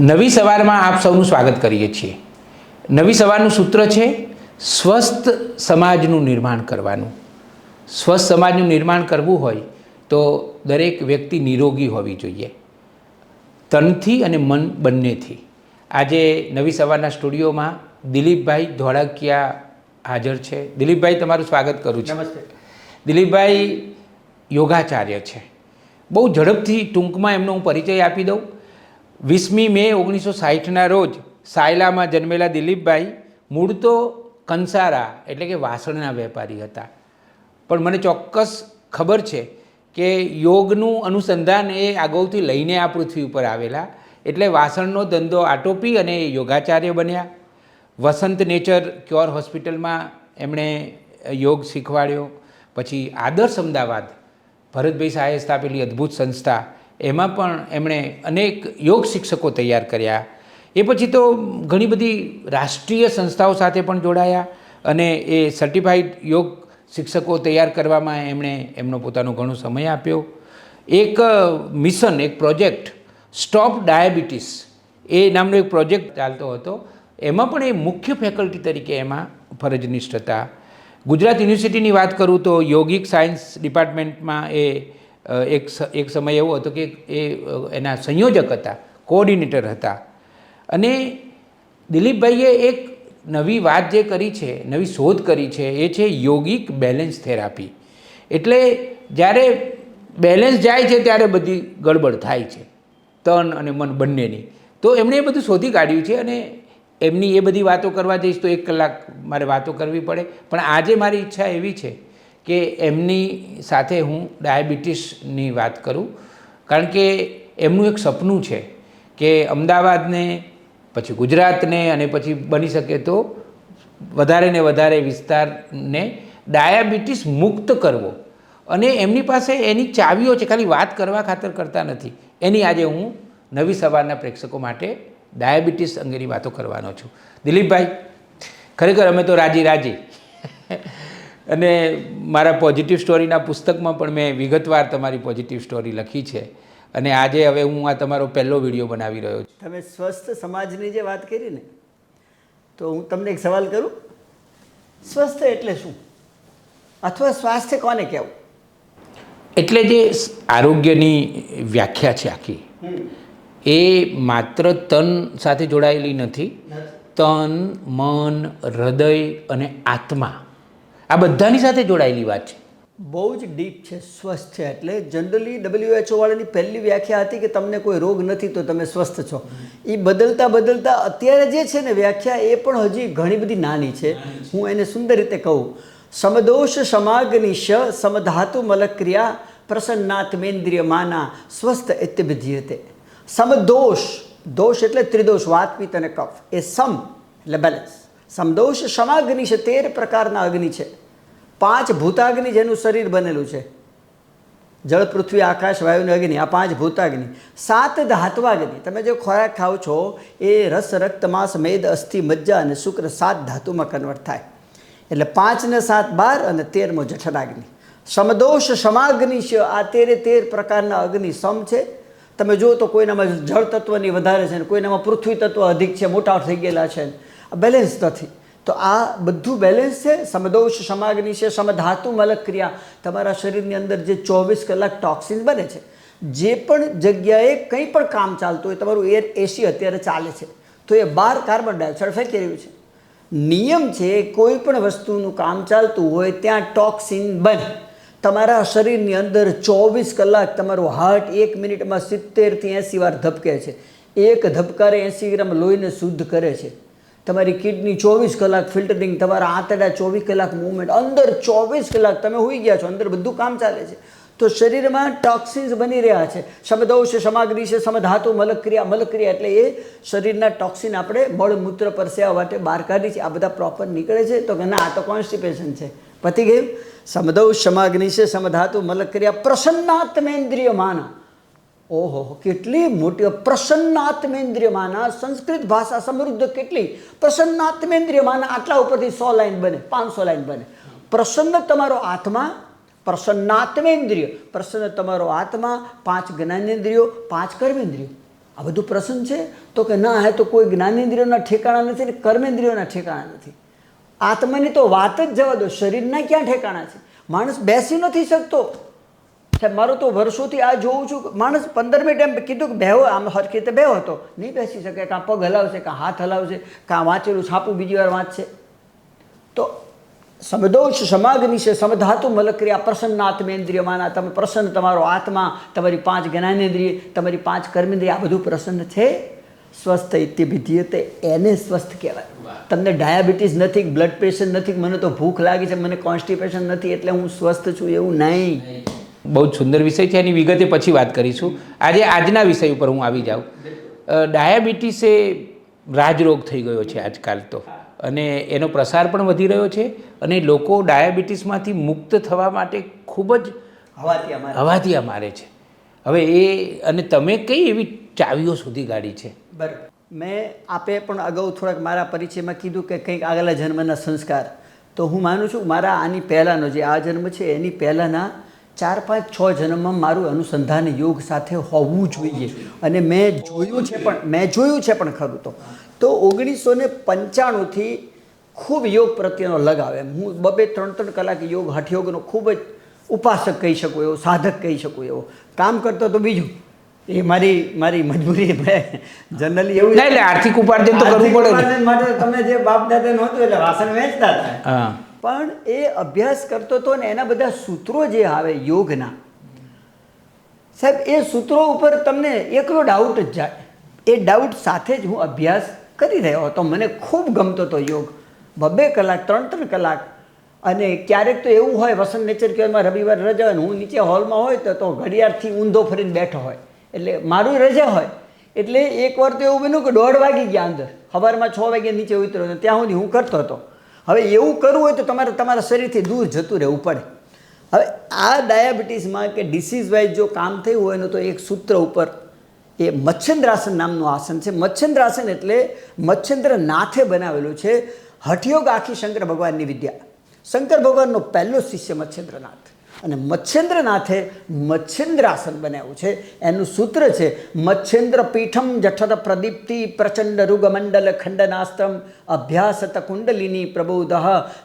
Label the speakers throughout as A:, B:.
A: નવી સવારમાં આપ સૌનું સ્વાગત કરીએ છીએ. નવી સવારનું સૂત્ર છે સ્વસ્થ સમાજનું નિર્માણ કરવાનું. સ્વસ્થ સમાજનું નિર્માણ કરવું હોય તો દરેક વ્યક્તિ નિરોગી હોવી જોઈએ. તનથી અને મન બંનેથી. આજે નવી સવારના સ્ટુડિયોમાં દિલીપભાઈ ધોળકિયા હાજર છે. દિલીપભાઈ તમારું સ્વાગત કરું છું.
B: નમસ્તે.
A: દિલીપભાઈ યોગાચાર્ય છે. બહુ ઝડપથી ટૂંકમાં એમનો હું પરિચય આપી દઉં. વીસમી મે ઓગણીસો સાહીઠના રોજ સાયલામાં જન્મેલા દિલીપભાઈ મૂળ તો કંસારા, એટલે કે વાસણના વેપારી હતા. પણ મને ચોક્કસ ખબર છે કે યોગનું અનુસંધાન એ અગાઉથી લઈને આ પૃથ્વી ઉપર આવેલા. એટલે વાસણનો ધંધો આટોપી અને યોગાચાર્ય બન્યા. વસંત નેચર ક્યોર હોસ્પિટલમાં એમણે યોગ શીખવાડ્યો. પછી આદર્શ અમદાવાદ. ભરતભાઈ શાહે સ્થાપેલી અદ્ભુત સંસ્થા. એમાં પણ એમણે અનેક યોગ શિક્ષકો તૈયાર કર્યા. એ પછી તો ઘણી બધી રાષ્ટ્રીય સંસ્થાઓ સાથે પણ જોડાયા અને એ સર્ટિફાઈડ યોગ શિક્ષકો તૈયાર કરવામાં એમણે એમનો પોતાનો ઘણો સમય આપ્યો. એક મિશન એક પ્રોજેક્ટ સ્ટોપ ડાયાબિટીસ એ નામનો એક પ્રોજેક્ટ ચાલતો હતો. એમાં પણ એ મુખ્ય ફેકલ્ટી તરીકે એમાં ફરજનિષ્ઠ હતા. ગુજરાત યુનિવર્સિટીની વાત કરું તો યોગિક સાયન્સ ડિપાર્ટમેન્ટમાં એ એક એક સમય એવો હતો કે એ એના સંયોજક હતા, કોઓર્ડિનેટર હતા. અને દિલીપભાઈએ એક નવી વાત જે કરી છે, નવી શોધ કરી છે, એ છે યોગિક બેલેન્સ થેરાપી. એટલે જ્યારે બેલેન્સ જાય છે, ત્યારે બધી ગડબડ થાય છે, તન અને મન બંનેની. તો એમણે એ બધું શોધી કાઢ્યું છે અને એમની એ બધી વાતો કરવા જઈશ તો એક કલાક મારે વાતો કરવી પડે. પણ આજે મારી ઈચ્છા એવી છે કે એમની સાથે હું ડાયાબિટીસની વાત કરું. કારણ કે એમનું એક સપનું છે કે અમદાવાદને, પછી ગુજરાતને અને પછી બની શકે તો વધારે ને વધારે વિસ્તારને ડાયાબિટીસ મુક્ત કરવો. અને એમની પાસે એની ચાવીઓ છે, ખાલી વાત કરવા ખાતર કરતા નથી. એની આજે હું નવી સવારના પ્રેક્ષકો માટે ડાયાબિટીસ અંગેની વાતો કરવાનો છું. દિલીપભાઈ, ખરેખર અમે તો રાજી રાજી અને મારા પોઝિટિવ સ્ટોરીના પુસ્તકમાં પણ મેં વિગતવાર તમારી પોઝિટિવ સ્ટોરી લખી છે. અને આજે હવે હું આ તમારો પહેલો વીડિયો બનાવી રહ્યો છું.
B: તમે સ્વસ્થ સમાજની જે વાત કરી ને તો હું તમને એક સવાલ કરું. સ્વસ્થ એટલે શું? અથવા સ્વાસ્થ્ય કોને કહેવું?
A: એટલે જે આરોગ્યની વ્યાખ્યા છે આખી એ માત્ર તન સાથે જોડાયેલી નથી. તન મન હૃદય અને આત્મા આ બધાની સાથે જોડાયેલી વાત છે.
B: બહુ જ ડીપ છે, સ્વસ્થ છે. એટલે જનરલી ડબલ્યુએચઓ વાળાની પહેલી વ્યાખ્યા હતી કે તમને કોઈ રોગ નથી તો તમે સ્વસ્થ છો. એ બદલતા બદલતા અત્યારે જે છે ને વ્યાખ્યા એ પણ હજી ઘણી બધી નાની છે. હું એને સુંદર રીતે કહું. સમદોષ સમાગ્નિ શ સમધાતુ મલક્રિયા માના સ્વસ્થ ઇત્યભિધીયતે સમદોષ, દોષ એટલે ત્રિદોષ, વાત, પિત્ત અને કફ. એ સમ, એટલે બેલેન્સ સમદોષ સમાગ્નિ છે તેર પ્રકારના અગ્નિ છે. પાંચ ભૂતાગ્નિ જેનું શરીર બનેલું છે. જળ, પૃથ્વી, આકાશ વાયુની અગ્નિ, આ પાંચ ભૂતાગ્નિ. સાત ધાત્વાગ્નિ. તમે જે ખોરાક ખાઓ છો, એ રસ, રક્ત, માંસ, મેદ, અસ્થિ, મજ્જા અને શુક્ર સાત ધાતુમાં કન્વર્ટ થાય. એટલે પાંચને સાત બાર અને તેરમો જઠરાગ્નિ. સમદોષ, સમાગ્નિ છે. આ તેરે તેર પ્રકારના અગ્નિ સમ છે. તમે જુઓ તો કોઈનામાં જળ તત્વની વધારે છે ને કોઈનામાં પૃથ્વી તત્વ અધિક છે, મોટા થઈ ગયેલા છે. બેલેન્સ નથી. તો આ બધું બેલેન્સ છે? સમદોષ સમાગ્નિ છે, સમધાતુ મલક ક્રિયા તમારા શરીરની અંદર જે ચોવીસ કલાક ટોક્સિન બને છે, જે પણ જગ્યાએ કંઈ પણ કામ ચાલતું હોય, તમારું એર એસી અત્યારે ચાલે છે. તો એ બાર કાર્બન ડાયોક્સાઇડ ફેંકી રહ્યું છે. નિયમ છે, કોઈ પણ વસ્તુનું કામ ચાલતું હોય, ત્યાં ટોક્સિન બને. તમારા શરીરની અંદર ચોવીસ કલાક તમારું હાર્ટ એક મિનિટમાં સિત્તેરથી એંસી વાર ધબકે છે. એક ધબકારે એંસી ગ્રામ લોહીને શુદ્ધ કરે છે. તમારી કિડની ચોવીસ કલાક ફિલ્ટરિંગ, તમારા આંતરડા ચોવીસ કલાક મૂવમેન્ટ અંદર ચોવીસ કલાક તમે હોઈ ગયા છો, અંદર બધું કામ ચાલે છે. તો શરીરમાં ટોક્સિન્સ બની રહ્યા છે. સમદોષ સમાગ્નિ છે, સમધાતુ મલક્રિયા મલક્રિયા એટલે એ શરીરના ટોક્સિન આપણે મળમૂત્ર પરસેવા માટે બહાર કાઢી છે. આ બધા પ્રોપર નીકળે છે. તો કે ના, આ તો કોન્સ્ટિપેશન છે. પતી ગયું? સમદૌ સમાગ્નિ છે, સમધાતુ મલક્રિયા, પ્રસન્નાત્મેન્દ્રિય માના. ઓહો, કેટલી મોટી, પ્રસન્નાત્મેન્દ્રિયમાના સંસ્કૃત ભાષા સમૃદ્ધ કેટલી? પ્રસન્નાત્મેન્દ્રિયમાના આટલા ઉપરથી સો લાઈન બને, પાંચસો લાઈન બને. પ્રસન્ન તમારો આત્મા, પ્રસન્નાત્મેન્દ્રિય. પ્રસન્ન તમારો આત્મા, પાંચ જ્ઞાનેન્દ્રિયો, પાંચ કર્મેન્દ્રિયો. આ બધું પ્રસન્ન છે? તો કે ના હે તો કોઈ જ્ઞાનેન્દ્રિયોના ઠેકાણા નથી ને કર્મેન્દ્રિયોના ઠેકાણા નથી. આત્માની તો વાત જ જવા દો, શરીરના ક્યાં ઠેકાણા છે? માણસ બેસી નથી શકતો. સાહેબ, મારું તો વર્ષોથી આ જોઉં છું માણસ પંદર મિનિટ એમ કીધું કે બેહો, આમ હરખી રીતે બેહો હતો. નહીં બેસી શકે, કાં પગ હલાવશે, કાં હાથ હલાવશે, કાં વાંચેલું છાપું બીજી વાર વાંચશે. તો સમદોષ સમાગ્નિ છે, સમધાતુ મલક્રિયા, પ્રસન્ન આત્મેન્દ્રિયમાના તમે પ્રસન્ન, તમારો આત્મા, તમારી પાંચ જ્ઞાનેન્દ્રિય, તમારી પાંચ કર્મેન્દ્રિય, આ બધું પ્રસન્ન છે. સ્વસ્થ ઇત્ય વિધીયતે એને સ્વસ્થ કહેવાય. તમને ડાયાબિટીસ નથી, બ્લડ પ્રેશર નથી, મને તો ભૂખ લાગી છે, મને કોન્સ્ટિપેશન નથી, એટલે હું સ્વસ્થ છું એવું નહીં.
A: બહુ જ સુંદર વિષય છે. એની વિગતે પછી વાત કરીશું. આજે આજના વિષય ઉપર હું આવી જાઉં. ડાયાબિટીસ એ રાજરોગ થઈ ગયો છે આજકાલ તો. અને એનો પ્રસાર પણ વધી રહ્યો છે અને લોકો ડાયાબિટીસમાંથી મુક્ત થવા માટે ખૂબ જ
B: હવાથી અમારે.
A: મારે છે. હવે એ અને તમે કઈ એવી ચાવીઓ સુધી ગાડી છે?
B: બરાબર. મેં આપે પણ અગાઉ થોડાક મારા પરિચયમાં કીધું કે કંઈક આગલા જન્મના સંસ્કાર. તો હું માનું છું મારા આની પહેલાંનો જે આ જન્મ છે એની પહેલાંના ચાર પાંચ છ જન્મમાં મારું અનુસંધાન યોગ સાથે હોવું જોઈએ. અને મેં જોયું છે પણ મેં જોયું છે પણ ખરું તો. તો ઓગણીસો ને પંચાણુંથી ખૂબ યોગ પ્રત્યેનો લગાવ હું બબે ત્રણ ત્રણ કલાક યોગ હઠયોગનો ખૂબ જ ઉપાસક કહી શકું એવો સાધક કહી શકું એવો. કામ કરતો તો બીજું. એ મારી મારી મજબૂરી જનરલી એવું
A: એટલે આર્થિક ઉપાર્જન તો કરવું પડે
B: માટે તમે જે બાપ દાદા નહોતું એટલે વાસણ વેચતા હતા. પણ એ અભ્યાસ કરતો હતો ને એના બધા સૂત્રો જે આવે યોગના, સાહેબ, એ સૂત્રો ઉપર તમને એકલો ડાઉટ જ જાય. એ ડાઉટ સાથે જ હું અભ્યાસ કરી રહ્યો હતો. મને ખૂબ ગમતો હતો યોગ. બબે કલાક, ત્રણ ત્રણ કલાક. અને ક્યારેક તો એવું હોય, વસંત નેચર કેરમાં રવિવાર રજા હોય હું નીચે હોલમાં હોય તો ઘડિયાળથી ઊંધો ફરીને બેઠો હોય. એટલે મારું રજા હોય. એટલે એક વાર તો એવું બન્યું કે દોઢ વાગી ગયા અંદર. સવારમાં છ વાગે નીચે ઉતર્યો હતો. ત્યાં સુધી હું કરતો હતો. હવે એવું કરવું હોય તો તમારે તમારા શરીરથી દૂર જતું રહેવું પડે. હવે આ ડાયાબિટીસમાં કે ડિસીઝ વાઇઝ જો કામ થયું હોય ને તો એક સૂત્ર ઉપર એ મચ્છંદ્રાસન નામનું આસન છે. મચ્છંદ્રાસન એટલે મચ્છંદ્ર નાથે બનાવેલું છે. હઠયોગ આખી શંકર ભગવાનની વિદ્યા. શંકર ભગવાનનો પહેલો શિષ્ય મચ્છેન્દ્રનાથ અને મચ્છેન્દ્રનાથે મચ્છેન્દ્રાસન બનાવ્યું છે. એનું સૂત્ર છે મચ્છેન્દ્ર પીઠમ જઠર પ્રદીપ્તિ પ્રચંડ રુગમંડલ ખંડનાસ્ત્રમ અભ્યાસત કુંડલિની પ્રબોધ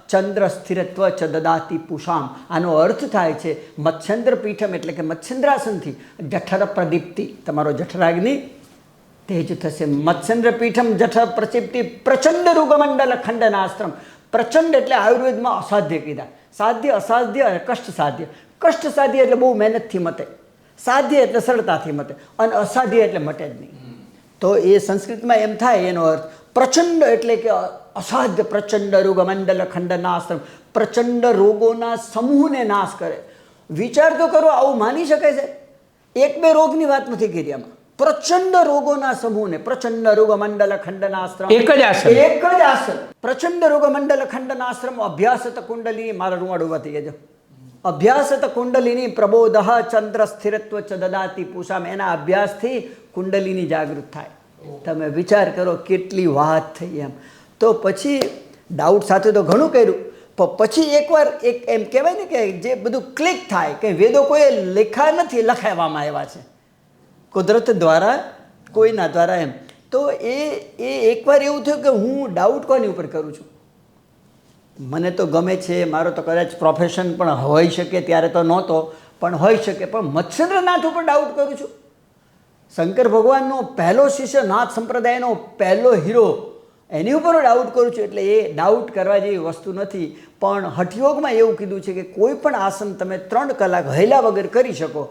B: ચંદ્ર સ્થિરત્વ ચ દદાતિ પુષામ. આનો અર્થ થાય છે મચ્છેન્દ્ર પીઠમ એટલે કે મચ્છેન્દ્રાસનથી જઠર પ્રદીપ્તિ. તમારો જઠરાગ્નિ તેજ થશે. મત્સ્યન્દ્ર પીઠમ જઠ પ્રચિપ્તિ પ્રચંડ રૂગમંડલ ખંડનાસ્ત્રમ પ્રચંડ એટલે આયુર્વેદમાં અસાધ્ય કીધા. સાધ્ય અસાધ્ય અને કષ્ટ સાધ્ય. કષ્ટ સાધ્ય એટલે બહુ મહેનતથી મતે. સાધ્ય એટલે સરળતાથી મતે. અને અસાધ્ય એટલે મટે જ નહીં. તો એ સંસ્કૃતમાં એમ થાય એનો અર્થ પ્રચંડ એટલે કે અસાધ્ય પ્રચંડ રોગમંડલ ખંડનાસ્ત્રમ પ્રચંડ રોગોના સમૂહને નાશ કરે. વિચાર તો કરો આવું માની શકાય છે. એક બે રોગની વાત નથી કરી આમાં. પ્રચંડ રોગોના સમૂહને પ્રચંડ રોગમંડલ ખંડનાશ્રમ.
A: એક જ આસન.
B: એક જ આસન પ્રચંડ રોગમંડલ ખંડનાશ્રમ અભ્યાસત કુંડલી મારા રૂવાડું વધી ગયો અભ્યાસત કુંડલીની પ્રબોધ ચંદ્ર સ્થિરત્વ ચ દદાતી પૂષામ. એના અભ્યાસથી કુંડલીની જાગૃત થાય. તમે વિચાર કરો કેટલી વાત થઈ એમ. તો પછી ડાઉટ સાથે તો ઘણું કર્યું. પણ પછી એકવાર એક એમ કહેવાય ને કે જે બધું ક્લિક થાય કે વેદો કોઈ લેખા નથી લખાવવામાં આવ્યા છે. કુદરત દ્વારા, કોઈના દ્વારા એમ. તો એ એ એકવાર એવું થયું કે હું ડાઉટ કોની ઉપર કરું છું? મને તો ગમે છે, મારો તો કદાચ પ્રોફેશન પણ હોઈ શકે, ત્યારે તો નહોતો, પણ હોઈ શકે. પણ મત્સ્યન્દ્રનાથ ઉપર ડાઉટ કરું છું. શંકર ભગવાનનો પહેલો શિષ્ય, નાથ સંપ્રદાયનો પહેલો હીરો, એની ઉપર ડાઉટ કરું છું. એટલે એ ડાઉટ કરવા જેવી વસ્તુ નથી. પણ હઠયોગમાં એવું કીધું છે કે કોઈ પણ આસન તમે ત્રણ કલાક હૈલા વગર કરી શકો.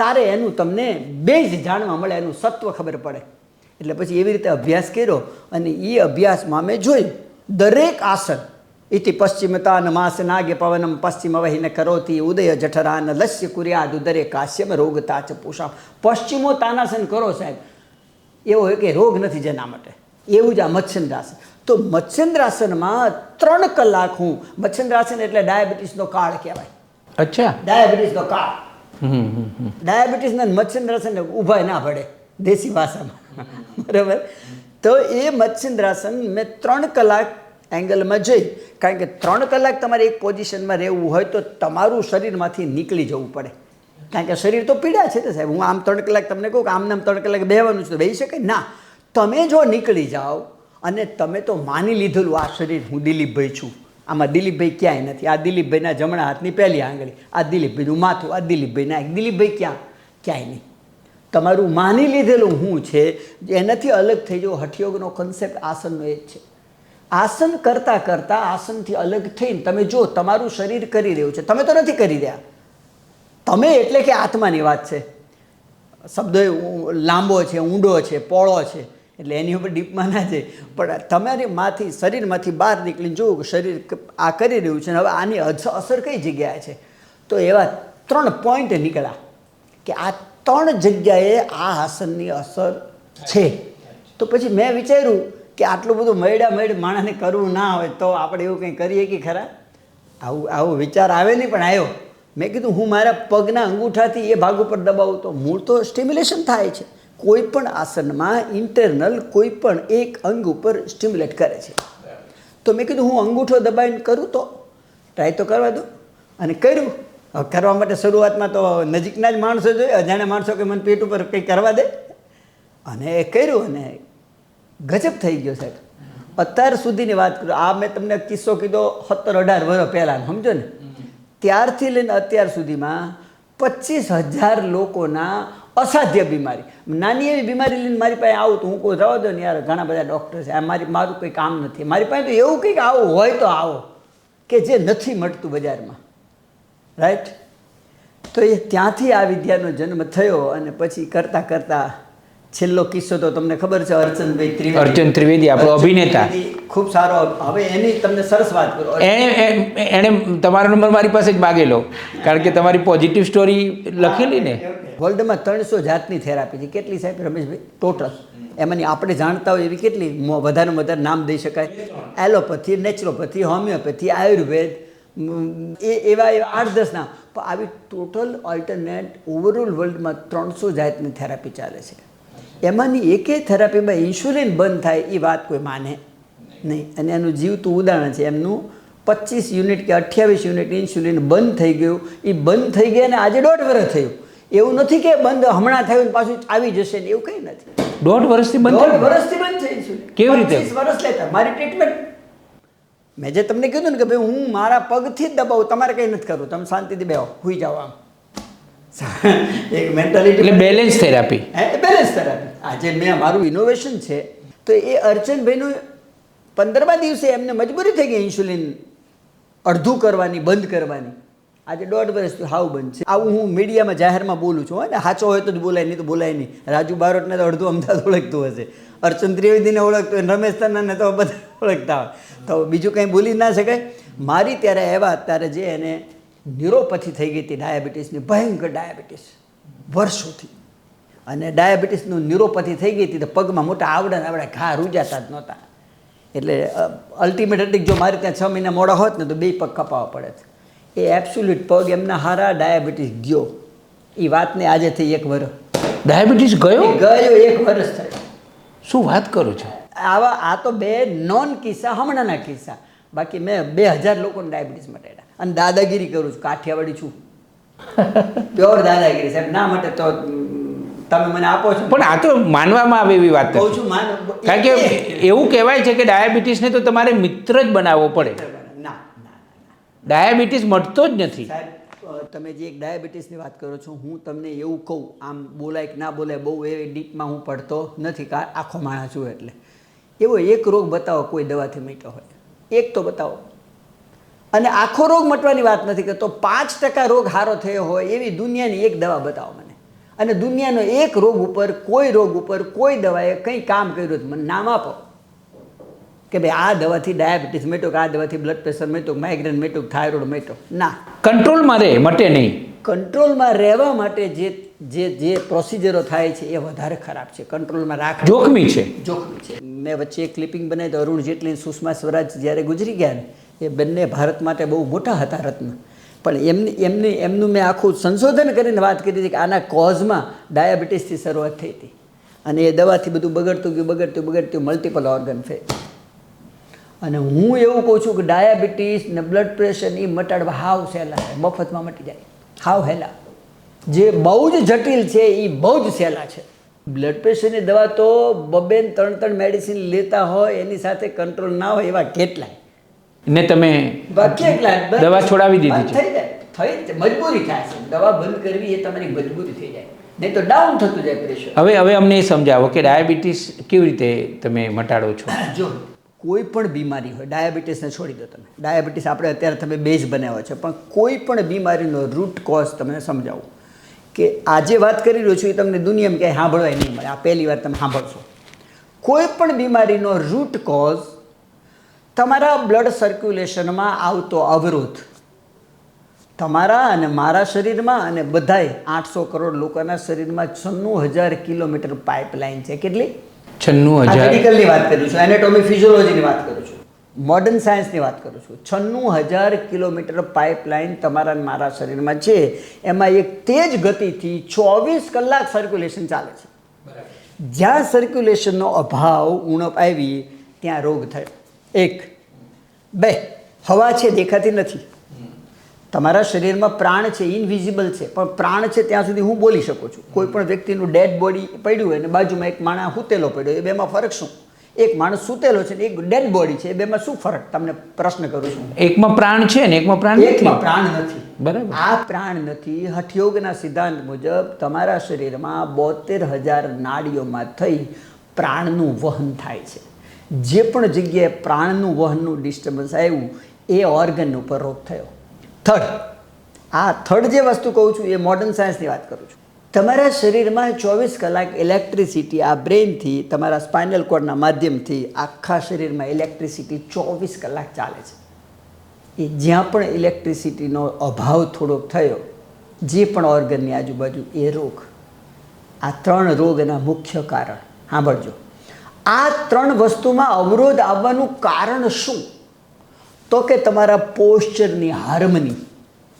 B: તારે એનું તમને બેઝ જાણવા મળે એનું સત્વ ખબર પડે. એટલે પછી એવી રીતે અભ્યાસ કર્યો અને એ અભ્યાસમાં મેં જોયું દરેક આસન ઇતિ પશ્ચિમતા નમાસ નાગે પવનમ પશ્ચિમ વહીને કરોતી ઉદય જઠરાન લસ્ય કુર્યાદ ઉદરે કાશ્યમ રોગતા ચ પોષા પશ્ચિમો તાનાસન કરો સાહેબ. એવો હોય કે રોગ નથી જેના માટે. એવું જ આ મત્સ્યન્દ્રાસન તો મત્સ્યન્દ્રાસનમાં ત્રણ કલાક હું મત્સ્યન્દ્રાસન એટલે ડાયાબિટીસનો કાળ કહેવાય.
A: અચ્છા.
B: ડાયાબિટીસનો કાળ. ડાયાબિટીસના મચ્છિન્દ્રાસન ઊભા ના પડે, દેશી ભાષામાં. બરાબર? તો એ મચ્છિન્દ્રાસન મેં ત્રણ કલાક એંગલમાં જઈ, કારણ કે ત્રણ કલાક તમારે એક પોઝિશનમાં રહેવું હોય તો તમારું શરીરમાંથી નીકળી જવું પડે. કારણ કે શરીર તો પીડા છે ને સાહેબ, હું આમ ત્રણ કલાક તમને કહું કે આમ નામ ત્રણ કલાક બેહવાનું છે તો બેસી શકે ના. તમે જો નીકળી જાઓ અને તમે તો માની લીધેલું આ શરીર હું દિલીપભાઈ છું. આમાં દિલીપભાઈ ક્યાંય નથી. આ દિલીપભાઈના જમણા હાથની પહેલી આંગળી, આ દિલીપભાઈનું માથું, આ દિલીપભાઈના દિલીપભાઈ ક્યાં? ક્યાંય નહીં. તમારું માની લીધેલું હું છે એનાથી અલગ થઈ જવો, હઠયોગનો કન્સેપ્ટ આસનનો એ જ છે. આસન કરતાં કરતાં આસનથી અલગ થઈને તમે જો તમારું શરીર કરી રહ્યું છે, તમે તો નથી કરી રહ્યા. તમે એટલે કે આત્માની વાત છે. શબ્દ લાંબો છે, ઊંડો છે પોળો છે. એટલે એની ઉપર ડીપમાં ના જાય. પણ તમારી માંથી, શરીરમાંથી બહાર નીકળીને જુઓ કે શરીર આ કરી રહ્યું છે ને હવે આની અસર કઈ જગ્યાએ છે? તો એવા ત્રણ પોઈન્ટ નીકળ્યા કે આ ત્રણ જગ્યાએ આ આસનની અસર છે. તો પછી મેં વિચાર્યું કે આટલું બધું મયડા મયડ માણસને કરવું ના હોય તો આપણે એવું કંઈ કરીએ કે ખરા? આવું, આવો વિચાર આવે નહીં પણ આવ્યો. મેં કીધું હું મારા પગના અંગૂઠાથી એ ભાગ ઉપર દબાવું તો મૂળ તો સ્ટિમ્યુલેશન થાય છે. કોઈ પણ આસનમાં ઇન્ટરનલ કોઈ પણ એક અંગ ઉપર સ્ટિમ્યુલેટ કરે છે. તો મેં કીધું હું અંગૂઠો દબાઈને કરું તો ટ્રાય તો કરવા દો. અને કર્યું. કરવા માટે શરૂઆતમાં તો નજીકના જ માણસો જોઈએ અજાણ્યા માણસો કે મને પેટ ઉપર કંઈ કરવા દે. અને એ કર્યું અને ગજબ થઈ ગયો સાહેબ. અત્યાર સુધીની વાત કરું આ મેં તમને કિસ્સો કીધો સત્તર અઢાર વર્ષ પહેલાં સમજો ને? ત્યારથી લઈને અત્યાર સુધીમાં પચીસ હજાર લોકોના અસાધ્ય બીમારી. નાની એવી બીમારી લઈને મારી પાસે આવું તો હું કોઈ રહો દો ને યાર, ઘણા બધા ડૉક્ટર છે. આ મારી, મારું કંઈ કામ નથી. મારી પાસે તો એવું કંઈક આવું હોય તો આવો, કે જે નથી મળતું બજારમાં. રાઈટ તો એ ત્યાંથી આ વિદ્યાનો જન્મ થયો અને પછી કરતાં કરતાં છેલ્લો કિસ્સો તો તમને ખબર છે અર્ચનભાઈ ત્રિવેદી.
A: અર્ચન ત્રિવેદી આપણો અભિનેતા.
B: ખૂબ સારો હવે એની તમને સરસ વાત કરું.
A: એણે એણે તમારો નંબર મારી પાસે જ માગેલો કારણ કે તમારી પોઝિટિવ સ્ટોરી લખેલી ને.
B: વર્લ્ડમાં ત્રણસો જાતની થેરાપી છે. કેટલી સાહેબ? રમેશભાઈ ટોટલ એમાંની આપણે જાણતા હોય એવી કેટલી વધારે વધારે નામ દઈ શકાય? એલોપેથી નેચરોપેથી હોમિયોપેથી આયુર્વેદ એ એવા એવા આઠ દસ નામ. પણ આવી ટોટલ ઓલ્ટરનેટ ઓવરઓલ વર્લ્ડમાં ત્રણસો જાતની થેરાપી ચાલે છે. એમાંની એકેય થેરાપીમાં ઇન્સ્યુલિન બંધ થાય એ વાત કોઈ માને નહીં. અને એનું જીવતું ઉદાહરણ છે એમનું પચીસ યુનિટ કે અઠ્યાવીસ યુનિટ ઇન્સ્યુલિન બંધ થઈ ગયું. એ બંધ થઈ ગયા અને આજે દોઢ વર્ષ થયું. એવું નથી કે બંધ હમણાં થયું ને પાછું આવી જશે ને એવું કંઈ નથી.
A: દોઢ વર્ષથી બંધ
B: દોઢ વર્ષથી બંધ થઈ ઇન્સ્યુલિન.
A: કેવી રીતે?
B: વર્ષ લેતા. મારી ટ્રીટમેન્ટ. મેં જે તમને કીધું ને કે ભાઈ હું મારા પગથી જ દબાવું તમારે કંઈ નથી કરવું. તમે શાંતિથી બેહો હુઈ જાઓ આમ. એક મેન્ટાલિટી
A: એટલે બેલેન્સ થેરાપી
B: બેલેન્સ થેરાપી આજે મેં મારું ઇનોવેશન છે તો એ અર્ચનભાઈનું પંદરમા દિવસે એમને મજબૂરી થઈ ગઈ ઇન્સ્યુલિન અડધું કરવાની બંધ કરવાની. આજે દોઢ વર્ષથી હાવ બંધ છે. આવું હું મીડિયામાં જાહેરમાં બોલું છું અને સાચો હોય તો જ બોલાય નહીં તો બોલાય નહીં. રાજુ બારોટને તો અડધું અમદાવાદ ઓળખતું હશે. અર્ચન ત્રિવેદીને ઓળખતું હોય રમેશ તન્નાને તો બધા ઓળખતા હોય. તો બીજું કંઈ બોલી ના શકાય. મારી ત્યારે આવ્યા ત્યારે જે એને ન્યુરોપથી થઈ ગઈ હતી ડાયાબિટીસની ભયંકર ડાયાબિટીસ વર્ષોથી. અને ડાયાબિટીસનું ન્યુરોપથી થઈ ગઈ હતી તો પગમાં મોટા આવડા આવડા ઘા રૂજાતા જ નહોતા. એટલે અલ્ટિમેટલી જો મારે ત્યાં છ મહિના મોડા હોત ને તો બે પગ કપાવવા પડે એ એબ્સોલ્યુટ પગ એમના હારા ડાયાબિટીસ ગયો. એ વાતને આજે થઈ એક વર્ષ
A: ડાયાબિટીસ ગયો?
B: ગયો એક વર્ષ થયો
A: શું વાત કરું છો?
B: આવા આ તો બે નોન કિસ્સા હમણાંના કિસ્સા. બાકી મેં બે હજાર લોકોને ડાયાબિટીસ મટાડ્યા અને દાદાગીરી કરું છું કાઠિયાવાડી છું. પ્યોર દાદાગીરી સાહેબ ના માટે તો તમે મને આપો છો.
A: પણ આ તો માનવામાં આવે એવી વાત
B: કહું છું માન
A: કારણ કે એવું કહેવાય છે કે ડાયાબિટીસને તો તમારે મિત્ર જ બનાવવો પડે.
B: ના
A: ડાયાબિટીસ મટતો જ નથી.
B: સાહેબ તમે જે એક ડાયાબિટીસની વાત કરો છો હું તમને એવું કહું આમ બોલાય કે ના બોલાય બહુ એ ડીપમાં હું પડતો નથી કાર આખો માણસ છું એટલે. એવો એક રોગ બતાવો કોઈ દવાથી મટ્યો હોય. એક તો બતાવો. અને આખો રોગ મટવાની વાત નથી કરતો. પાંચ ટકા રોગ હારો થયો હોય એવી દુનિયાની એક દવા બતાવો મને. અને દુનિયાનો એક રોગ ઉપર કોઈ રોગ ઉપર કોઈ દવાએ કંઈ કામ કર્યું મને નામ આપો. કે ભાઈ આ દવાથી ડાયાબિટીસ મેટો કે આ દવાથી બ્લડ પ્રેશર મેટો માઇગ્રેન મેટો થાઇરોઇડ મેટો ના.
A: કંટ્રોલમાં રહે મટે નહીં.
B: કંટ્રોલમાં રહેવા માટે જે જે જે પ્રોસિજરો થાય છે એ વધારે ખરાબ છે. કંટ્રોલમાં રાખ
A: જોખમી છે.
B: જોખમી છે. મેં વચ્ચે એક ક્લિપિંગ બનાવી તો અરુણ જેટલી સુષ્મા સ્વરાજ જ્યારે ગુજરી ગયા ને એ બંને ભારત માટે બહુ મોટા હતા રત્ન. પણ એમની એમની, એમનું મેં આખું સંશોધન કરીને વાત કરી હતી કે આના કોઝમાં ડાયાબિટીસથી શરૂઆત થઈ હતી. અને એ દવાથી બધું બગડતું ગયું, બગડતું બગડતું મલ્ટિપલ ઓર્ગન ફેલ અને હું એવું કહું છું કે ડાયાબિટીસ ને બ્લડ પ્રેશર એ મટાડવા હાવ સહેલા છે, મફતમાં મટી જાય. હાવ હેલા જે બહુ જ જટિલ છે એ બહુ જ સહેલા છે. બ્લડ પ્રેશરની દવા તો બબે ત્રણ ત્રણ મેડિસિન લેતા હોય, એની સાથે કંટ્રોલ ના હોય એવા કેટલાય.
A: ને તમે. દવા છોડાવી દીધી છે.
B: થઈ જાય થઈ મજબૂરી થાય છે. દવા બંધ કરવી એ તમારી મજબૂરી થઈ જાય. નહીં તો ડાઉન થતું જાય પ્રેશર
A: હવે હવે અમને એ સમજાવો કે ડાયાબિટીસ કેવી રીતે તમે મટાડો છો?
B: જો. કોઈ પણ બીમારી હોય ડાયાબિટીસને છોડી દો તમે. ડાયાબિટીસ આપણે અત્યારે તમે બેઝ બનાવ્યો છે પણ કોઈ પણ બીમારીનો રૂટ કોઝ તમને સમજાવું. કે આજે વાત કરી રહ્યો છું એ તમને દુનિયામાં ક્યાંય સાંભળવાય નહીં મળે. આ પહેલી વાર તમે સાંભળશો. કોઈ પણ બીમારીનો રૂટ કોઝ તમારા બ્લડ સર્ક્યુલેશનમાં આવતો અવરોધ તમારા અને મારા શરીરમાં અને બધાય આઠસો કરોડ લોકોના શરીરમાં છન્નું હજાર કિલોમીટર પાઇપલાઇન છે. કેટલી?
A: છન્નું હજાર.
B: મેડિકલની વાત કરું છું એનેટોમી ફિઝિયોલોજીની વાત કરું છું મોડર્ન સાયન્સની વાત કરું છું. છન્નું હજાર કિલોમીટર પાઇપલાઇન તમારા અને મારા શરીરમાં છે. એમાં એક તેજ ગતિથી ચોવીસ કલાક સર્ક્યુલેશન ચાલે છે. જ્યાં સર્ક્યુલેશનનો અભાવ ઉણપ આવી ત્યાં રોગ થયો. એક. બે. હવા છે દેખાતી નથી. તમારા શરીરમાં પ્રાણ છે ઇનવિઝિબલ છે. પણ પ્રાણ છે ત્યાં સુધી હું બોલી શકું છું. કોઈ પણ વ્યક્તિનું ડેડ બોડી પડ્યું હોય ને બાજુમાં એક માણસ સૂતેલો પડ્યો એ બેમાં ફરક શું? એક માણસ સૂતેલો છે ને એક ડેડ બોડી છે એ બેમાં શું ફરક? તમને પ્રશ્ન કરું છું.
A: એકમાં પ્રાણ છે ને એકમાં પ્રાણ
B: એકમાં પ્રાણ નથી.
A: બરાબર.
B: આ પ્રાણ નથી. હઠયોગના સિદ્ધાંત મુજબ તમારા શરીરમાં બોતેર હજાર નાડીઓમાં થઈ પ્રાણનું વહન થાય છે. જે પણ જગ્યાએ પ્રાણનું, વહનનું ડિસ્ટર્બન્સ આવ્યું, એ ઓર્ગન ઉપર રોગ થયો. થર્ડ આ થર્ડ જે વસ્તુ કહું છું, એ મોડર્ન સાયન્સની વાત કરું છું. તમારા શરીરમાં ચોવીસ કલાક ઇલેક્ટ્રિસિટી આ બ્રેનથી તમારા સ્પાઇનલ કોર્ડના માધ્યમથી આખા શરીરમાં ઇલેક્ટ્રિસિટી ચોવીસ કલાક ચાલે છે. એ જ્યાં પણ ઇલેક્ટ્રિસિટીનો અભાવ થોડોક થયો, જે પણ ઓર્ગનની આજુબાજુ એ રોગ. આ ત્રણ રોગના મુખ્ય કારણ. સાંભળજો. આ ત્રણ વસ્તુમાં અવરોધ આવવાનું કારણ શું? તો કે તમારા પોસ્ચરની હાર્મની,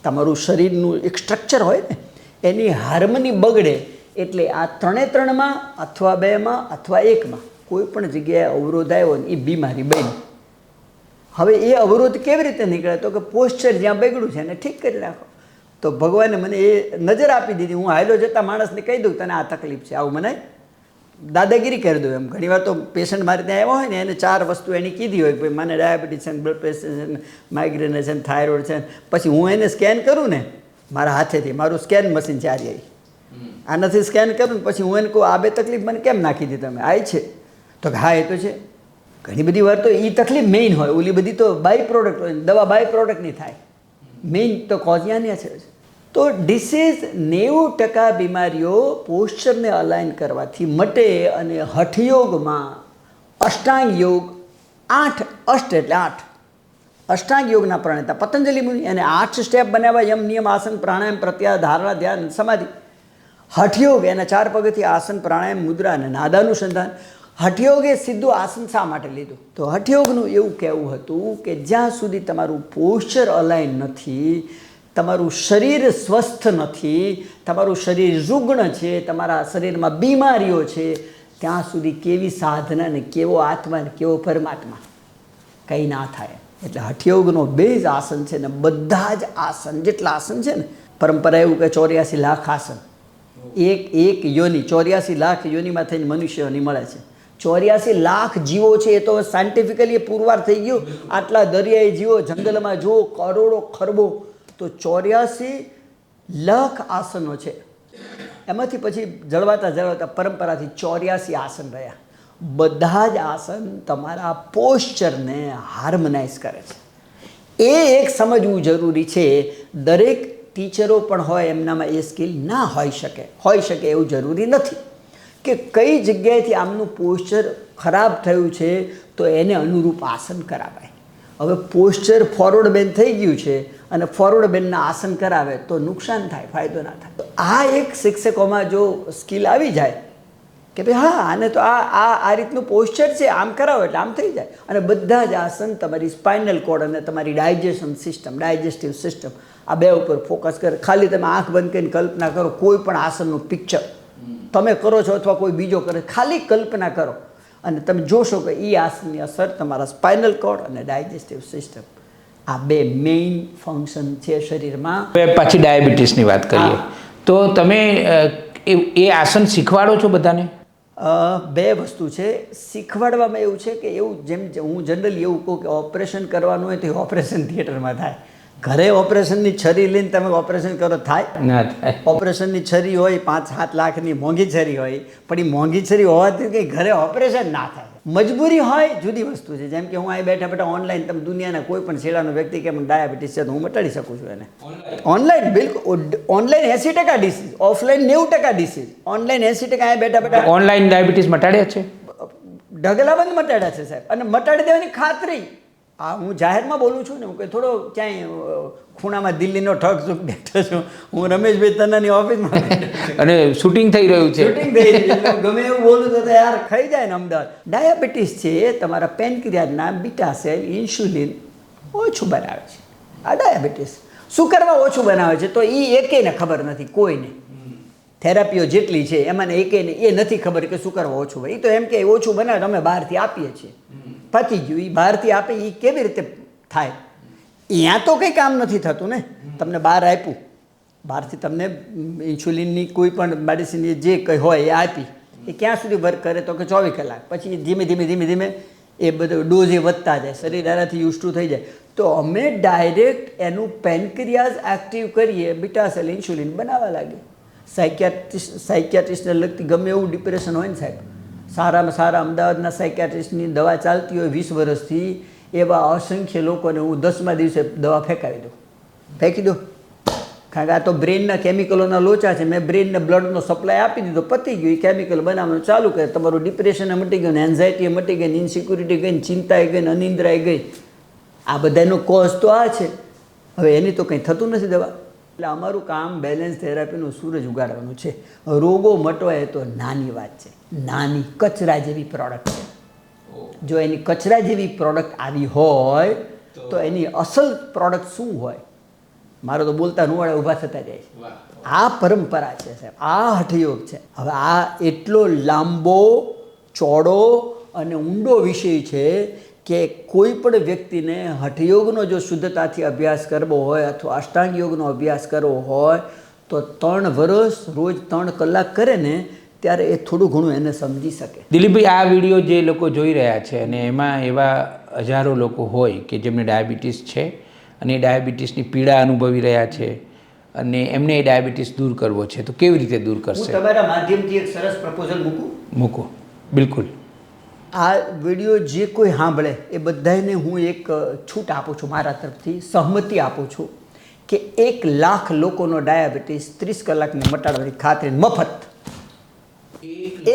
B: તમારું શરીરનું એક સ્ટ્રક્ચર હોય ને, એની હાર્મની બગડે એટલે આ ત્રણે ત્રણમાં અથવા બેમાં અથવા એકમાં કોઈ પણ જગ્યાએ અવરોધ આવ્યો ને એ બીમારી બની. હવે એ અવરોધ કેવી રીતે નીકળે? તો કે પોસ્ચર જ્યાં બગડ્યું છે એને ઠીક કરી નાખો. તો ભગવાને મને એ નજર આપી દીધી. હું હાયલો જતા માણસને કહી દઉં તને આ તકલીફ છે. આવું મને દાદાગીરી કરી દઉં એમ. ઘણીવાર તો પેશન્ટ મારે ત્યાં આવ્યા હોય ને એને ચાર વસ્તુ એની કીધી હોય કે ભાઈ મને ડાયાબિટીસ છે બ્લડ પ્રેશર છે માઇગ્રેન છે ને થાઇરોઇડ છે પછી હું એને સ્કેન કરું ને મારા હાથેથી મારું સ્કેન મશીન છે આવી. આનાથી સ્કેન કરું ને પછી હું એને કહું આ બે તકલીફ મને કેમ નાખી દીધી તમે? આ છે. તો હા એ તો છે. ઘણી બધી વાર તો એ તકલીફ મેઇન હોય. ઓલી બધી તો બાય પ્રોડક્ટ હોય દવા બાય પ્રોડક્ટની થાય. મેઇન તો કોઝ યાની છે તો ડિસીઝ નેવું ટકા બીમારીઓ પોસ્ચરને અલાઇન કરવાથી મટે અને હઠયોગમાં અષ્ટાંગ યોગ આઠ અષ્ટ એટલે આઠ. અષ્ટાંગ યોગના પ્રણેતા પતંજલિ મુનિ અને આઠ સ્ટેપ બનાવ્યા યમ, નિયમ, આસન, પ્રાણાયામ પ્રત્યાહાર ધારણા, ધ્યાન, સમાધિ. હઠયોગ એના ચાર પગથી આસન, પ્રાણાયામ, મુદ્રા અને નાદાનુસંધાન. હઠયોગે સીધું આસન શા માટે લીધું? તો હઠયોગનું એવું કહેવું હતું કે જ્યાં સુધી તમારું પોસ્ચર અલાઈન નથી તમારું શરીર સ્વસ્થ નથી, તમારું શરીર રુગ્ણ છે, તમારા શરીરમાં બીમારીઓ છે, ત્યાં સુધી કેવી સાધના ને કેવો આત્મા ને કેવો પરમાત્મા? કંઈ ના થાય. એટલે હઠયોગનો બેઝ આસન છે ને, બધા જ આસન, જેટલા આસન છે ને, પરંપરા એવું કે ચોર્યાસી લાખ આસન. એક એક યોની, ચોર્યાસી લાખ યોનીમાં થઈને મનુષ્યોની મળે છે. ચોર્યાસી લાખ જીવો છે, એ તો સાયન્ટિફિકલી પુરવાર થઈ ગયું. આટલા દરિયાઈ જીવો જંગલમાં જુઓ, કરોડો ખરબો તો ચોર્યાસી લાખ આસનો છે. એમાંથી પછી જળવાતા જળવાતા પરંપરાથી ચોર્યાસી આસન રહ્યા. બધા જ આસન તમારા પોસ્ચરને હાર્મનાઇઝ કરે છે. એ એક સમજવું જરૂરી છે, દરેક ટીચરો પણ હોય એમનામાં એ સ્કિલ ના હોઈ શકે. હોઈ શકે એવું જરૂરી નથી કે કઈ જગ્યાએથી આમનું પોસ્ચર ખરાબ થયું છે, તો એને અનુરૂપ આસન કરાવાય હવે પોસ્ચર ફોરવર્ડ બેન થઈ ગયું છે અને ફોરવર્ડ બેનના આસન કરાવે તો નુકસાન થાય ફાયદો ના થાય. તો આ એક શિક્ષકોમાં જો સ્કિલ આવી જાય કે ભાઈ હા આને તો આ આ આ રીતનું પોસ્ચર છે આમ કરાવો એટલે આમ થઈ જાય. અને બધા જ આસન તમારી સ્પાઇનલ કોડ અને તમારી ડાયજેશન સિસ્ટમ ડાયજેસ્ટિવ સિસ્ટમ આ બે ઉપર ફોકસ કરે. ખાલી તમે આંખ બંધ કરીને કલ્પના કરો કોઈ પણ આસનનું પિક્ચર તમે કરો છો અથવા કોઈ બીજો કરે ખાલી કલ્પના કરો. અને તમે જોશો કે એ આસનની અસર તમારા સ્પાઇનલ કોડ અને ડાયજેસ્ટિવ સિસ્ટમ. આ બે મેઇન ફંક્શન છે શરીરમાં.
A: હવે પાછી ડાયાબિટીસની વાત કરીએ. તો તમે એ આસન શીખવાડો છો બધાને?
B: બે વસ્તુ છે. શીખવાડવામાં એવું છે કે એવું જેમ હું જનરલી એવું કહું કે ઓપરેશન કરવાનું હોય તો એ ઓપરેશન થિયેટરમાં થાય. ઘરે ઓપરેશનની છરી લઈને તમે ઓપરેશન કરો થાય?
A: ના થાય.
B: ઓપરેશનની છરી હોય પાંચ સાત લાખની મોંઘી છરી હોય પણ એ મોંઘી છરી હોવાથી કંઈ ઘરે ઓપરેશન ના થાય. મજબૂરી હોય જુદી વસ્તુ છે. જેમ કે હું અહીં બેઠા બેઠા ઓનલાઈન તમે દુનિયાના કોઈ પણ શેડાનો વ્યક્તિ કે મને ડાયાબિટીસ છે તો હું મટાડી શકું છું એને. ઓનલાઈન બિલકુલ. ઓનલાઈન એસી ટકા ડિસીઝ ઓફલાઈન નેવું ટકા ડિસીઝ ઓનલાઈન એંસી ટકા અહીં બેઠા બેઠા
A: ઓનલાઈન ડાયાબિટીસ મટાડ્યા છે?
B: ઢગલાબંધ મટાડ્યા છે સાહેબ. અને મટાડી દેવાની ખાતરી. આ હું જાહેરમાં બોલું છું ને હું કે થોડો ક્યાંય ખૂણામાં દિલ્હીનો ઠગ છું બેઠો છું. હું રમેશભાઈ તન્નાની ઓફિસમાં
A: અને શૂટિંગ થઈ રહ્યું છે.
B: શૂટિંગ થઈ ગમે એવું બોલું તો તો યાર ખાઈ જાય ને અમદાવાદ. ડાયાબિટીસ છે એ તમારા પેનક્રિયાના બીટા સેલ ઇન્સ્યુલિન ઓછું બનાવે છે. આ ડાયાબિટીસ શું કરવા ઓછું બનાવે છે? તો એ એકેયને ખબર નથી કોઈને. થેરાપીઓ જેટલી છે એમાં એકેયને એ નથી ખબર કે શું કરવા ઓછું હોય. એ તો એમ કે ઓછું બનાવે અમે બહારથી આપીએ છીએ. પતી ગયું એ બહારથી આપે એ કેવી રીતે થાય? અહીંયા તો કંઈ કામ નથી થતું ને. તમને બહાર આપ્યું. બહારથી તમને ઇન્સ્યુલિનની કોઈ પણ મેડિસિન જે કંઈ હોય એ આપી. એ ક્યાં સુધી વર્ક કરે તો કે ચોવીસ કલાક. પછી ધીમે ધીમે ધીમે ધીમે એ બધો ડોઝ એ વધતા જાય. શરીર એનાથી યુઝ ટુ થઈ જાય. તો અમે ડાયરેક્ટ એનું પેનક્રિયાઝ એક્ટિવ કરીએ બીટાસેલ ઇન્સ્યુલિન બનાવવા લાગે. સાયકિયાટ્રિસ્ટ સાયકિયાટ્રિસ્ટને લગતી ગમે એવું ડિપ્રેશન હોય ને સાહેબ. સારામાં સારા અમદાવાદના સાયકેટ્રિસ્ટની દવા ચાલતી હોય વીસ વર્ષથી, એવા અસંખ્ય લોકોને હું દસમા દિવસે દવા ફેંકાવી દઉં. ફેંકી દો કારણ કે આ તો બ્રેનના કેમિકલોના લોચા છે. મેં બ્રેનને બ્લડનો સપ્લાય આપી દીધો, પતી ગયું. એ કેમિકલ બનાવવાનું ચાલુ કરે તમારું ડિપ્રેશન મટી ગયું એન્ઝાયટી મટી ગઈ ઇન્સિક્યુરિટી ગઈ ચિંતા ગઈ ને અનિંદ્રા ગઈ. આ બધાનો કોઝ તો આ છે. હવે એની તો કંઈ થતું નથી દવા. એટલે અમારું કામ બેલેન્સ થેરાપીનું સૂરજ ઉગાડવાનું છે. રોગો મટવા એ તો નાની વાત છે. નાની કચરા જેવી પ્રોડક્ટ છે. જો એની કચરા જેવી પ્રોડક્ટ આવી હોય તો એની અસલ પ્રોડક્ટ શું હોય? મારો તો બોલતા નુવાડે ઊભા થતા જાય છે. આ પરંપરા છે સાહેબ. આ હઠયોગ છે. હવે આ એટલો લાંબો ચોડો અને ઊંડો વિષય છે કે કોઈ પણ વ્યક્તિને હઠયોગનો જો શુદ્ધતાથી અભ્યાસ કરવો હોય અથવા અષ્ટાંગ યોગનો અભ્યાસ કરવો હોય તો ત્રણ વર્ષ રોજ ત્રણ કલાક કરે ને ત્યારે એ થોડું ઘણું એને સમજી શકે.
A: દિલીપભાઈ આ વીડિયો જે લોકો જોઈ રહ્યા છે અને એમાં એવા હજારો લોકો હોય કે જેમને ડાયાબિટીસ છે અને એ ડાયાબિટીસની પીડા અનુભવી રહ્યા છે અને એમને એ ડાયાબિટીસ દૂર કરવો છે તો કેવી રીતે દૂર કરશે?
B: તમારા માધ્યમથી એક સરસ પ્રપોઝલ મૂકું?
A: મૂકો. બિલકુલ.
B: આ વીડિયો જે કોઈ સાંભળે એ બધાને હું એક છૂટ આપું છું મારા તરફથી સહમતિ આપું છું કે એક લાખ લોકોનો ડાયાબિટીસ ત્રીસ કલાકની મટાડવાની ખાતરી મફત.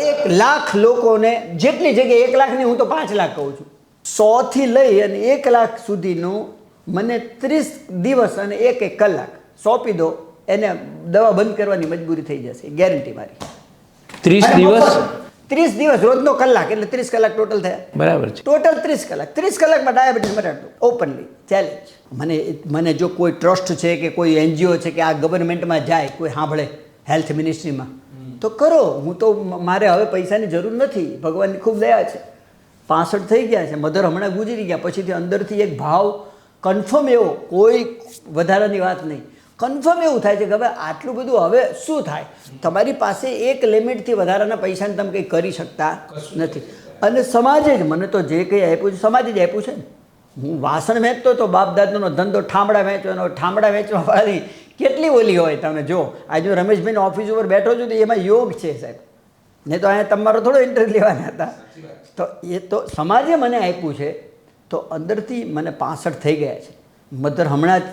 B: એક લાખ લોકોને જેટલી જગ્યાએ એક લાખની હું તો પાંચ લાખ કહું છું સોથી લઈ અને એક લાખ સુધીનું મને ત્રીસ દિવસ અને એક એક કલાક સોંપી દો એને દવા બંધ કરવાની મજબૂરી થઈ જશે ગેરંટી મારી.
A: ત્રીસ દિવસ.
B: ત્રીસ દિવસ રોજનો કલાક એટલે ત્રીસ કલાક ટોટલ થયા.
A: બરાબર છે.
B: ટોટલ ત્રીસ કલાક. ત્રીસ કલાકમાં ડાયાબિટીસ મટાડતું. ઓપનલી ચેલેન્જ મને મને જો કોઈ ટ્રસ્ટ છે કે કોઈ એનજીઓ છે કે આ ગવર્મેન્ટમાં જાય કોઈ સાંભળે હેલ્થ મિનિસ્ટ્રીમાં તો કરો. હું તો મારે હવે પૈસાની જરૂર નથી. ભગવાનની ખૂબ દયા છે. પાસઠ થઈ ગયા છે. મધર હમણાં ગુજરી ગયા. પછીથી અંદરથી એક ભાવ કન્ફર્મ એવો. કોઈ વધારાની વાત નહીં. કન્ફર્મ એવું થાય છે કે હવે આટલું બધું હવે શું થાય? તમારી પાસે એક લિમિટથી વધારાના પૈસાને તમે કંઈ કરી શકતા નથી. અને સમાજે જ, મને તો જે કંઈ આપ્યું છે, સમાજે જ આપ્યું છે ને. હું વાસણ વેચતો તો બાપ દાદાનો ધંધો ઠામડા વેચવાનો ઠામડા વેચવાવાળી કેટલી ઓલી હોય તમે જો આજે રમેશભાઈની ઓફિસ ઉપર બેઠો છું તો એમાં યોગ છે સાહેબ. નહીં તો અહીંયા તમારો થોડો ઇન્ટરેસ્ટ લેવાના હતા. તો એ તો સમાજે મને આપ્યું છે, તો અંદરથી મને પાસઠ થઈ ગયા છે. મધર હમણાં જ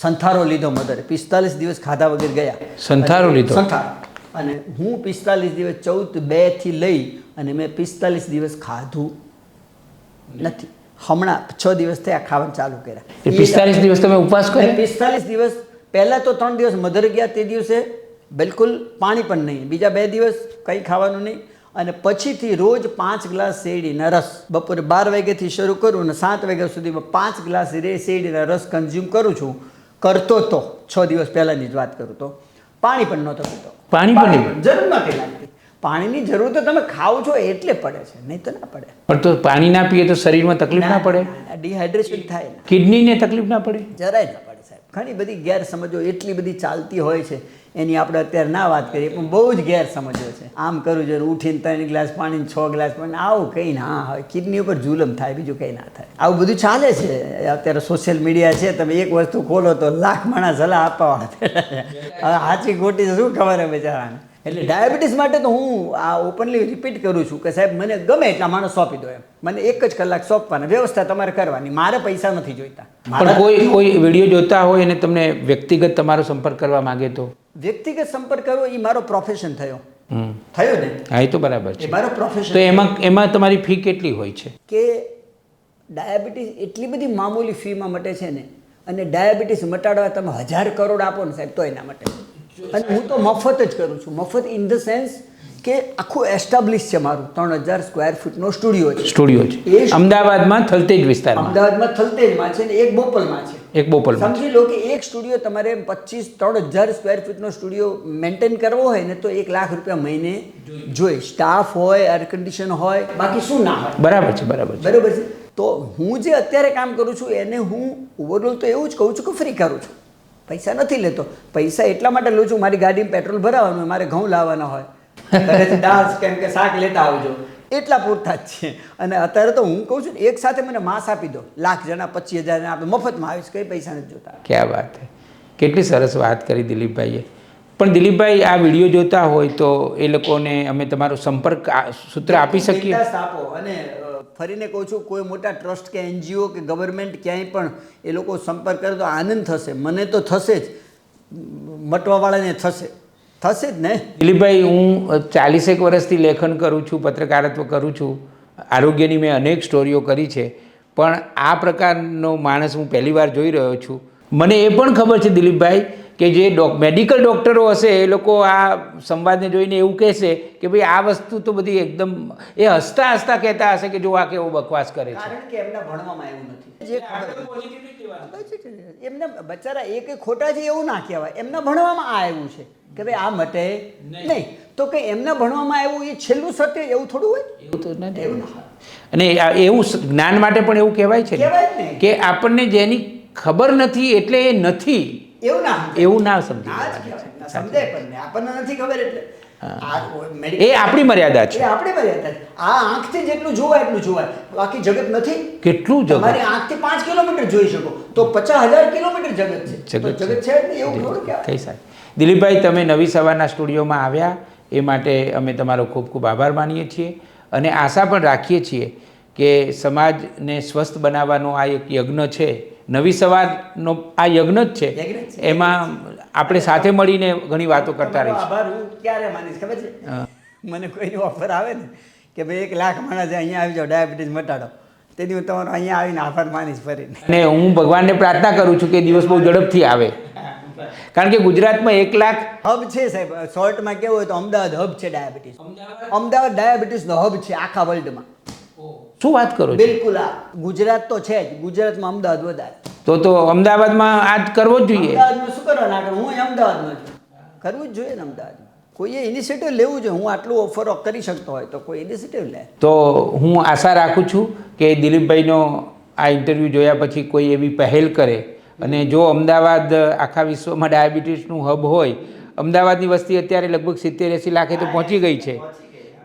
B: સંથારો લીધો મધરે. પિસ્તાલીસ દિવસ ખાધા વગર ગયા.
A: સંથારો લીધો?
B: સંથારો. અને હું પિસ્તાલીસ દિવસ ચૌદ બેથી લઈ અને મેં પિસ્તાલીસ દિવસ ખાધું નથી. હમણાં છ દિવસ થયા ખાવાનું ચાલુ કર્યા.
A: પિસ્તાલીસ દિવસ તમે ઉપવાસ કર્યા?
B: પિસ્તાલીસ દિવસ પહેલાં તો ત્રણ દિવસ મધર ગયા તે દિવસે. બિલકુલ પાણી પણ નહીં. બીજા બે દિવસ કંઈ ખાવાનું નહીં. અને પછીથી રોજ પાંચ ગ્લાસ શેરડીના રસ. બપોરે બાર વાગ્યાથી શરૂ કરું અને સાત વાગ્યા સુધીમાં પાંચ ગ્લાસ રે શેરડીના રસ કન્ઝ્યુમ કરું છું. કરતો તો છ દિવસ પહેલાંની જ વાત કરું તો પાણી પણ નહોતો પીતો.
A: પાણી પણ?
B: જરૂર નથી લાગતી. પાણીની જરૂર તો તમે ખાવ છો એટલે પડે છે નહીં તો ના પડે.
A: પણ તો પાણી ના પીએ તો શરીરમાં તકલીફ ના પડે?
B: ડિહાઇડ્રેશન થાય ને.
A: કિડનીને તકલીફ ના પડે?
B: જરાય ના પડે. ઘણી બધી ગેરસમજો એટલી બધી ચાલતી હોય છે, એની આપણે અત્યારે ના વાત કરીએ, પણ બહુ જ ગેરસમજો છે. આમ કરવું જોઈએ, ઉઠીને ત્રણ ગ્લાસ પાણી છ ગ્લાસ પાણી આવું કંઈ ના હોય, કિડની ઉપર જુલમ થાય, બીજું કંઈ ના થાય. આવું બધું ચાલે છે. અત્યારે સોશિયલ મીડિયા છે, તમે એક વસ્તુ ખોલો તો લાખ માણસ સલાહ આપવા હવે સાચી ખોટી શું ખબર હે બિચારાને? એટલે ડાયાબિટીસ માટે તો હું આ ઓપનલી રિપીટ કરું છું કે સાહેબ, મને ગમે એટલા માણસ સોંપી દો એમ. મને એક જ કલાક સોંપવાના. વ્યવસ્થા તમારે કરવાની. મારે પૈસા નથી જોઈતા.
A: પણ કોઈ કોઈ વીડિયો જોતા હોય અને તમને વ્યક્તિગત તમારો સંપર્ક કરવા માંગે તો?
B: વ્યક્તિગત સંપર્ક કરવો એ મારો પ્રોફેશન થયો. થયો ને?
A: હા એ તો બરાબર છે.
B: મારો
A: તો
B: પ્રોફેશન
A: એમાં એમાં તમારી ફી કેટલી હોય છે?
B: કે ડાયાબિટીસ એટલી બધી મામૂલી ફીમાં મટે છે ને અને ડાયાબિટીસ મટાડવા તમે હજાર કરોડ આપો ને સાહેબ તો એના માટે. અને હું તો મફત જ કરું છું. મફત ઇન ધ સેન્સ કે આખું એસ્ટાબ્લિશ છે મારું. ત્રણ હજાર સ્ક્વેર ફૂટનો સ્ટુડિયો છે.
A: સ્ટુડિયો
B: એ
A: છે
B: જ-
A: અમદાવાદમાં થલતેજ વિસ્તારમાં.
B: અમદાવાદમાં થલતેજમાં છે ને એક બોપલમાં છે.
A: એક બોપલ
B: સમજી લો કે એક સ્ટુડિયો તમારે પચીસ ત્રણ હજાર સ્ક્વેર ફીટનો સ્ટુડિયો મેન્ટેન કરવો હોય ને તો એક લાખ રૂપિયા મહિને જોઈએ સ્ટાફ હોય એર કન્ડિશન હોય બાકી શું ના હોય?
A: બરાબર છે બરાબર છે.
B: બરોબર છે? તો હું જે અત્યારે કામ કરું છું એને હું ઓવરઓલ તો એવું જ કહું છું કે ફ્રી કરું છું. પૈસા નથી લેતો. પૈસા એટલા માટે લઉં છું મારી ગાડીમાં પેટ્રોલ ભરાવાનું હોય મારે ઘઉં લાવવાના હોય ઘરેથી દાળ કેમ કે શાક લેતા આવજો. એટલા પૂરતા જ છે અને અત્યારે તો હું કહું છું ને એક સાથે મને માસ આપી દો. લાખ જણા પચીસ હજાર આપણે મફતમાં આવીશ કંઈ પૈસા નથી જોતા.
A: ક્યાં વાત કેટલી સરસ વાત કરી દિલીપભાઈએ. પણ દિલીપભાઈ આ વીડિયો જોતા હોય તો એ લોકોને અમે તમારો સંપર્ક સૂત્ર આપી શકીએ?
B: આપો. અને ફરીને કહું છું કોઈ મોટા ટ્રસ્ટ કે એનજીઓ કે ગવર્મેન્ટ ક્યાંય પણ એ લોકો સંપર્ક કરે તો આનંદ થશે. મને તો થશે જ. મટવાવાળાને થશે. થશે જ ને.
A: દિલીપભાઈ હું ચાલીસેક વર્ષથી લેખન કરું છું પત્રકારત્વ કરું છું. આરોગ્યની મેં અનેક સ્ટોરીઓ કરી છે. પણ આ પ્રકારનો માણસ હું પહેલીવાર જોઈ રહ્યો છું. મને એ પણ ખબર છે દિલીપભાઈ કે જે ડોક મેડિકલ ડૉક્ટરો હશે એ લોકો આ સંવાદને જોઈને એવું કહેશે કે ભાઈ આ વસ્તુ તો બધી એકદમ એ હસતા હસતા કહેતા હશે કે જો આ કેવો બકવાસ કરે છે.
B: કારણ કે એમને ભણવામાં એવું નથી. જે એમને બચારા એ કંઈ ખોટા છે એવું ના કહેવાય. એમને ભણવામાં આ આવ્યું છે. કે ભાઈ આ મટે નહીં. તો કે એમને ભણવામાં આવ્યું એ છેલ્લું સત્ય એવું થોડું હોય?
A: એવું તો નથી. અને એવું જ્ઞાન માટે પણ એવું કહેવાય છે
B: કહેવાય
A: ને
B: ને.
A: કે આપણને જેની ખબર નથી એટલે એ નથી.
B: એવું ના
A: એવું ના સમજી
B: સમજાય પણ આપણને નથી ખબર એટલે.
A: એ આપણી મર્યાદા છે.
B: આપણી મર્યાદા છે. આ આંખથી જેટલું જોવાય એટલું જોવાય. બાકી જગત નથી.
A: કેટલું
B: તમારી
A: જગત
B: આંખથી પાંચ કિલોમીટર જોઈ શકો. તો પચાસ હજાર કિલોમીટર જગત છે.
A: જગત
B: જગત છે. એવું થોડું કહેવાય.
A: કઈ સાહેબ? દિલીપભાઈ તમે નવી સવારના સ્ટુડિયોમાં આવ્યા એ માટે અમે તમારો ખૂબ ખૂબ આભાર માનીએ છીએ અને આશા પણ રાખીએ છીએ કે સમાજને સ્વસ્થ બનાવવાનો આ એક યજ્ઞ છે. નવી સવારનો આ યજ્ઞ જ છે. એમાં આપણે સાથે મળીને ઘણી વાતો કરતા રહીશું.
B: આભાર હું ક્યારે માનીશ ખબર છે? મને કોઈની ઓફર આવે ને કે ભાઈ એક લાખ માણસ અહીંયા આવી જાઓ ડાયાબિટીસ મટાડો તેથી હું તમારો અહીંયા આવીને આભાર માનીશ ફરીને.
A: અને હું ભગવાનને પ્રાર્થના કરું છું કે દિવસ બહુ ઝડપથી આવે. કારણ કે ગુજરાતમાં એક લાખ
B: હબ છે સાહેબ. શોર્ટમાં કેવું હોય તો અમદાવાદ હબ છે ડાયાબિટીસ. અમદાવાદ ડાયાબિટીસનો હબ છે આખા વર્લ્ડમાં.
A: શું વાત કરો
B: બિલકુલ આ ગુજરાત તો છે જ. ગુજરાતમાં અમદાવાદ વધારે.
A: તો તો અમદાવાદમાં આ જ કરવો જ જોઈએ.
B: અમદાવાદમાં શું કરવા ના હું અમદાવાદમાં છું. કરવું જ જોઈએ ને અમદાવાદમાં. કોઈએ ઇનિશિયેટિવ લેવું જોઈએ. હું આટલું ઓફર કરી શકતો હોય તો કોઈ ઇનિશિયેટિવ લે.
A: તો હું આશા રાખું છું કે દિલીપભાઈનો આ ઇન્ટરવ્યૂ જોયા પછી કોઈ એવી પહેલ કરે અને જો અમદાવાદ આખા વિશ્વમાં ડાયાબિટીસનું હબ હોય અમદાવાદની વસ્તી અત્યારે લગભગ સિત્તેર એંસી લાખે તો પહોંચી ગઈ છે.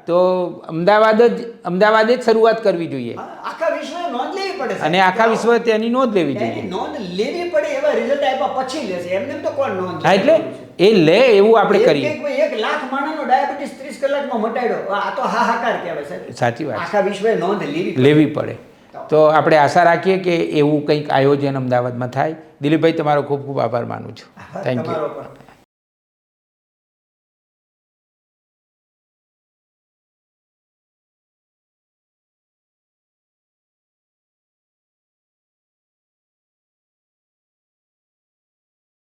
A: તો અમદાવાદ જ અમદાવાદે જ શરૂઆત કરવી જોઈએ.
B: આખા વિશ્વએ નોંધ લેવી પડે
A: અને આખા વિશ્વ તેની નોંધ લેવી જોઈએ.
B: નોંધ લેવી પડે એવા રિઝલ્ટ આપ્યા પછી લેશે. એમને તો કોણ નોંધ
A: હા એટલે એ લે એવું આપણે કરીએ.
B: એક- એક લાખ માણસનો ડાયાબિટીસ ત્રીસ કલાકમાં મટાડ્યો. આ તો હાહાકાર કહેવાય સાહેબ.
A: સાચી વાત.
B: આખા વિશ્વએ નોંધ લેવી
A: લેવી પડે. તો આપણે આશા રાખીએ કે એવું કંઈક આયોજન અમદાવાદમાં થાય. દિલીપભાઈ તમારો ખૂબ ખૂબ આભાર માનું છું. Thank you